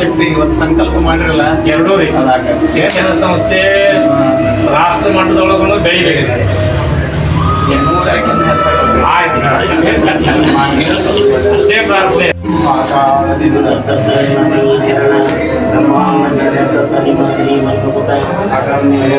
ಶಕ್ತಿ ಇವತ್ತು ಸಂಕಲ್ಪ ಮಾಡಿರಲ್ಲ, ಎರಡೂ ರೀ. ಶಿಕ್ಷಣ ಸಂಸ್ಥೆ, ರಾಷ್ಟ್ರ ಮಟ್ಟದೊಳಗೂ ಬೆಳಿಬೇಕು ಅಷ್ಟೇ ಪ್ರಾರ್ಥನೆ. ಶ್ರೀ ಸಂಗಯ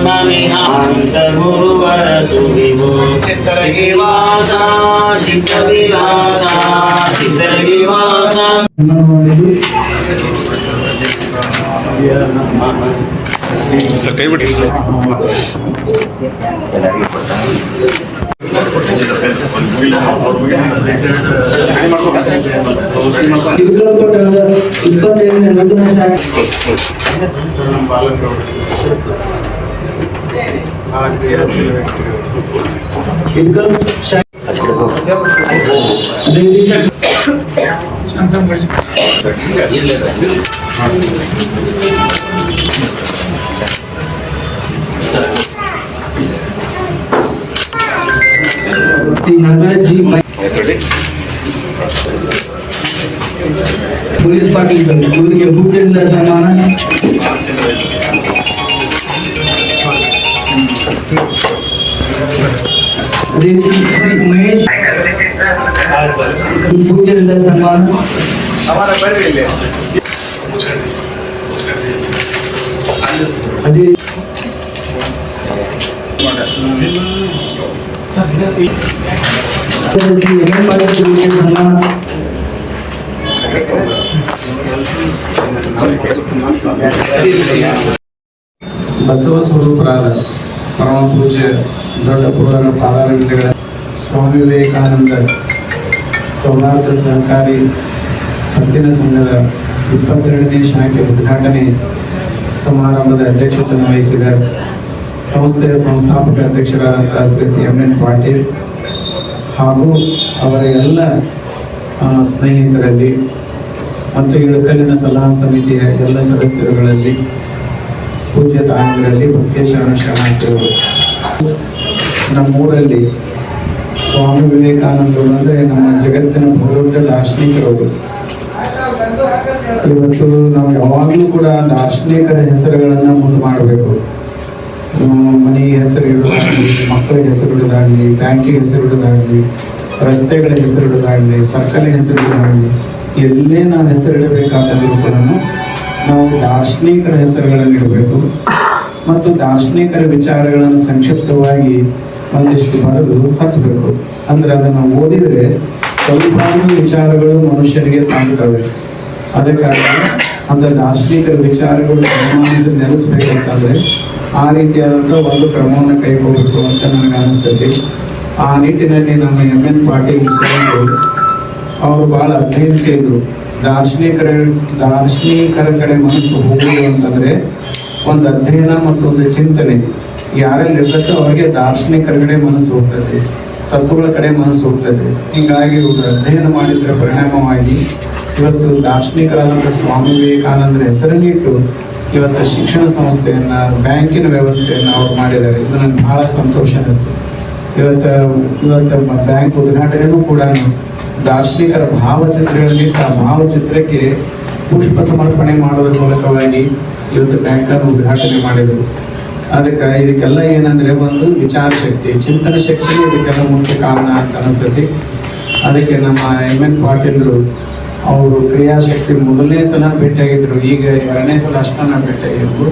ಸುರಿಯು ಜಯ ಜಯ ಮಹಾಂತ ಗುರುವರ ಸರಸಗುಣೋನ್ನವಿಹಾಂತ ಗುರುವರ ಸುರಿವು ಚಿತ್ತರಗಿ ವಾಸ ಚಿತ್ತ ವಿಲಾಸ ಚಿತ್ತರಗಿ ವಾಸ ಸರ್ ಕೈ ಬಿಡಿ ತಿರುಗಲ್ಪಟ್ಟಾದ ಇಪ್ಪತ್ತೈದನೇ ನೂತನ ಶಾಖೆ ತಿರುಗಲ್ ಶಾಖೆ ಅದೇ ರೀತಿ ಶ್ರೀ ನಾಗರಾಜ್ दिन श्री उमेश पूजन सम्मान हमारा बढ़ ले अजय बसव स्वरूप ಪರಮ ಪೂಜ್ಯ ದೊಡ್ಡ ಪುರಾಣ ಪಾದಾರವಿಂದಗಳ ಸ್ವಾಮಿ ವಿವೇಕಾನಂದ ಸೌಹಾರ್ದ ಸಹಕಾರಿ ಹತ್ತಿನ ಸಂಘದ ಇಪ್ಪತ್ತೆರಡನೇ ಶಾಖೆ ಉದ್ಘಾಟನೆ ಸಮಾರಂಭದ ಅಧ್ಯಕ್ಷತೆ ವಹಿಸಿದ ಸಂಸ್ಥೆಯ ಸಂಸ್ಥಾಪಕ ಅಧ್ಯಕ್ಷರಾದಂತಹ ಶ್ರೀ ಎಂ ಎನ್ ಪಾಟೀಲ್ ಹಾಗೂ ಅವರ ಎಲ್ಲ ಸ್ನೇಹಿತರಲ್ಲಿ ಮತ್ತು ಇಳಕಲಿನ ಸಲಹಾ ಸಮಿತಿಯ ಎಲ್ಲ ಸದಸ್ಯರುಗಳಲ್ಲಿ ಪೂಜ್ಯ ತಾಯಿಗಳಲ್ಲಿ ಶರಣ ಶರಣಾರ್ಥಿಗಳು ನಮ್ಮೂರಲ್ಲಿ ಸ್ವಾಮಿ ವಿವೇಕಾನಂದರು ಅಂದರೆ ನಮ್ಮ ಜಗತ್ತಿನ ಬಹುದೊಡ್ಡ ದಾರ್ಶನಿಕರವರು ಇವತ್ತು ನಾವು ಯಾವಾಗಲೂ ಕೂಡ ದಾರ್ಶನಿಕರ ಹೆಸರುಗಳನ್ನು ಮುಂದೆ ಮಾಡಬೇಕು. ಮನೆ ಹೆಸರು ಇಡೋದಾಗಲಿ ಮಕ್ಕಳ ಹೆಸರು ಇಡೋದಾಗಲಿ ಬ್ಯಾಂಕಿಗೆ ಹೆಸರು ಇಡೋದಾಗಲಿ ರಸ್ತೆಗಳ ಹೆಸರು ಇಡೋದಾಗಲಿ ಸರ್ಕಲ್ ಇಡೋದಾಗಲಿ ಎಲ್ಲೇ ನಾವು ಹೆಸರು ಇಡಬೇಕಾದರೂ ಕೂಡ ನಾವು ದಾರ್ಶನಿಕರ ಹೆಸರುಗಳನ್ನು ಇಡಬೇಕು. ಮತ್ತು ದಾರ್ಶನಿಕರ ವಿಚಾರಗಳನ್ನು ಸಂಕ್ಷಿಪ್ತವಾಗಿ ಒಂದಿಷ್ಟು ಬರೆದು ಹಚ್ಚಬೇಕು ಅಂದ್ರೆ ಅದನ್ನು ಓದಿದರೆ ಸ್ವಲ್ಪ ವಿಚಾರಗಳು ಮನುಷ್ಯರಿಗೆ ತಾಗುತ್ತವೆ ಅದಕ್ಕಾಗಿ ಅಂತ ದಾರ್ಶನಿಕರ ವಿಚಾರಗಳು ಸನ್ಮಾನಿಸಿ ನೆಲೆಸಬೇಕಂತಂದ್ರೆ ಆ ರೀತಿಯಾದಂಥ ಒಂದು ಕ್ರಮವನ್ನು ಕೈಗೊಳ್ಬೇಕು ಅಂತ ನನಗೆ ಅನಿಸ್ತೈತಿ. ಆ ನಿಟ್ಟಿನಲ್ಲಿ ನಮ್ಮ ಎಂ ಎನ್ ಪಾಟೀಲ್ ಸರ್ ಅವರು ಬಹಳ ಅಧ್ಯಯನಿಸಿದ್ರು ದಾರ್ಶನಿಕರ ದಾರ್ಶನಿಕರ ಕಡೆ ಮನಸ್ಸು ಹೋಗುವುದು ಅಂತಂದ್ರೆ ಒಂದು ಅಧ್ಯಯನ ಮತ್ತು ಒಂದು ಚಿಂತನೆ. ಯಾರಲ್ಲಿ ಇರ್ತೈತೋ ಅವರಿಗೆ ದಾರ್ಶನಿಕರ ಕಡೆ ಮನಸ್ಸು ಹೋಗ್ತದೆ. ತತ್ವಗಳ ಕಡೆ ಮನಸ್ಸು ಹೋಗ್ತದೆ. ಹೀಗಾಗಿ ಇವರು ಅಧ್ಯಯನ ಮಾಡಿದ್ರ ಪರಿಣಾಮವಾಗಿ ಇವತ್ತು ದಾರ್ಶನಿಕರಾದಂಥ ಸ್ವಾಮಿ ವಿವೇಕಾನಂದರ ಹೆಸರನ್ನಿಟ್ಟು ಇವತ್ತು ಶಿಕ್ಷಣ ಸಂಸ್ಥೆಯನ್ನ, ಬ್ಯಾಂಕಿನ ವ್ಯವಸ್ಥೆಯನ್ನ ಅವ್ರು ಮಾಡಿದ್ದಾರೆ. ಇದು ನನಗೆ ಬಹಳ ಸಂತೋಷ ಅನಿಸ್ತು. ಇವತ್ತು ಇವತ್ತು ಬ್ಯಾಂಕ್ ಉದ್ಘಾಟನೆಗೂ ಕೂಡ ದಾರ್ಶನಿಕರ ಭಾವಚಿತ್ರಗಳಲ್ಲಿ ಆ ಭಾವಚಿತ್ರಕ್ಕೆ ಪುಷ್ಪ ಸಮರ್ಪಣೆ ಮಾಡೋದ್ರ ಮೂಲಕವಾಗಿ ಇವತ್ತು ಬ್ಯಾಂಕನ್ನು ಉದ್ಘಾಟನೆ ಮಾಡಿದರು. ಅದಕ್ಕೆ ಇದಕ್ಕೆಲ್ಲ ಏನಂದ್ರೆ ಒಂದು ವಿಚಾರ ಶಕ್ತಿ, ಚಿಂತನ ಶಕ್ತಿ, ಇದಕ್ಕೆಲ್ಲ ಮುಖ್ಯ ಕಾರಣ ಅಂತ ಅನಿಸ್ತೈತಿ. ಅದಕ್ಕೆ ನಮ್ಮ ಎಂ ಎನ್ ಪಾಟೀಲ್ರು ಅವರು ಕ್ರಿಯಾಶಕ್ತಿ ಮೊದಲನೇ ಸಲ ಭೇಟಿಯಾಗಿದ್ರು. ಈಗ ಎರಡನೇ ಸಲ ಅಷ್ಟನ್ನ ಭೇಟಿಯಾಗಿದ್ರು.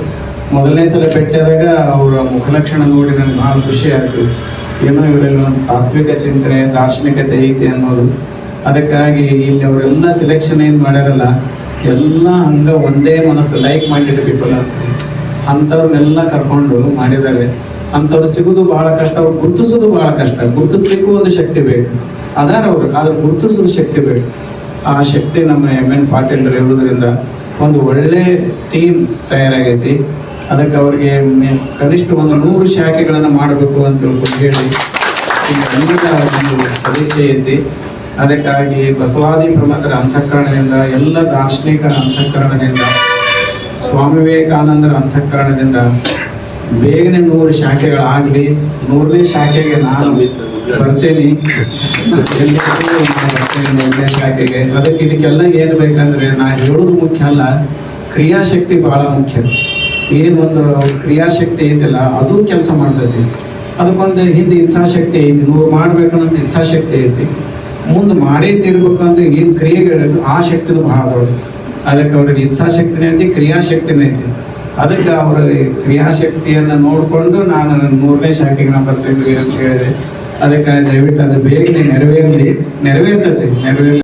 ಮೊದಲನೇ ಸಲ ಭೇಟಿಯಾದಾಗ ಅವರ ಮುಖಲಕ್ಷಣ ನೋಡಿ ನನಗೆ ಬಹಳ ಖುಷಿ ಆಯ್ತು. ಏನೋ ಇವರಲ್ಲಿ ಒಂದು ತಾತ್ವಿಕ ಚಿಂತನೆ, ದಾರ್ಶನಿಕತೆ ಐತೆ ಅನ್ನೋದು ಅದಕ್ಕಾಗಿ ಇಲ್ಲಿ ಅವರೆಲ್ಲ ಸೆಲೆಕ್ಷನ್ ಏನು ಮಾಡ್ಯಾರಲ್ಲ, ಎಲ್ಲ ಹಂಗೆ ಒಂದೇ ಮನಸ್ಸು ಲೈಕ್ ಮೈಂಡೆಡ್ ಪೀಪಲ್ ಅಂತ. ಅಂಥವ್ರನ್ನೆಲ್ಲ ಕರ್ಕೊಂಡು ಮಾಡಿದ್ದಾರೆ. ಅಂಥವ್ರು ಸಿಗೋದು ಬಹಳ ಕಷ್ಟ, ಅವ್ರು ಗುರುತಿಸೋದು ಬಹಳ ಕಷ್ಟ. ಗುರುತಿಸ್ಲಿಕ್ಕೂ ಒಂದು ಶಕ್ತಿ ಬೇಕು. ಅದಾರ ಅವರು, ಆದ್ರೆ ಗುರುತಿಸೋದು ಶಕ್ತಿ ಬೇಕು. ಆ ಶಕ್ತಿ ನಮ್ಮ ಎಂ ಎನ್ ಪಾಟೀಲ್ ಇರೋದ್ರಿಂದ ಒಂದು ಒಳ್ಳೆ ಟೀಮ್ ತಯಾರಾಗೈತಿ. ಅದಕ್ಕೆ ಅವ್ರಿಗೆ ಕನಿಷ್ಠ ಒಂದು ನೂರು ಶಾಖೆಗಳನ್ನು ಮಾಡಬೇಕು ಅಂತ ಹೇಳಿ ಒಂದು ಸದಿಚ್ಛೆ ಐತಿ ಅದಕ್ಕಾಗಿ ಬಸವಾದಿ ಪ್ರಮುಖರ ಅಂತಃಕರಣದಿಂದ, ಎಲ್ಲ ದಾರ್ಶನಿಕರ ಅಂತಃಕರಣದಿಂದ, ಸ್ವಾಮಿ ವಿವೇಕಾನಂದರ ಅಂತಃಕರಣದಿಂದ ಬೇಗನೆ ನೂರು ಶಾಖೆಗಳಾಗಲಿ, ನೂರನೇ ಶಾಖೆಗೆ ನಾನು ಬರ್ತೇನೆ. ಶಾಖೆಗೆ. ಅದಕ್ಕೆ ಇದಕ್ಕೆಲ್ಲ ಏನು ಬೇಕಂದ್ರೆ, ನಾ ಹೇಳೋದು ಮುಖ್ಯ ಅಲ್ಲ, ಕ್ರಿಯಾಶಕ್ತಿ ಬಹಳ ಮುಖ್ಯ. ಏನೊಂದು ಕ್ರಿಯಾಶಕ್ತಿ ಐತಲ್ಲ, ಅದು ಕೆಲಸ ಮಾಡ್ತೈತಿ. ಅದಕ್ಕೊಂದು ಹಿಂದೆ ಇಚ್ಛಾಶಕ್ತಿ ಐತಿ, ನೂರು ಮಾಡ್ಬೇಕನ್ನೋದು ಇಚ್ಛಾಶಕ್ತಿ ಐತಿ. ಮುಂದೆ ಮಾಡೇ ಅಂತ ಏನು ಕ್ರಿಯೆಗಳು ಆ ಶಕ್ತಿನೂ ಬಹಳ ದೊಡ್ಡದು. ಅದಕ್ಕೆ ಅವ್ರಿಗೆ ಇಚ್ಛಾಶಕ್ತಿನೇ ಐತಿ, ಕ್ರಿಯಾಶಕ್ತಿನೇ ಐತಿ. ಅದಕ್ಕೆ ಅವರ ಕ್ರಿಯಾಶಕ್ತಿಯನ್ನು ನೋಡಿಕೊಂಡು ನಾನು ಮೂರನೇ ಶಾಖೆಗೆ ನಾನು ಬರ್ತೇನೆ ಅಂತ ಹೇಳಿದೆ. ಅದಕ್ಕೆ ದಯವಿಟ್ಟು ಅದು ಬೇಗನೆ ನೆರವೇರಲಿ. ನೆರವೇರ್ತೈತಿ ನೆರವೇರ್ಲಿ.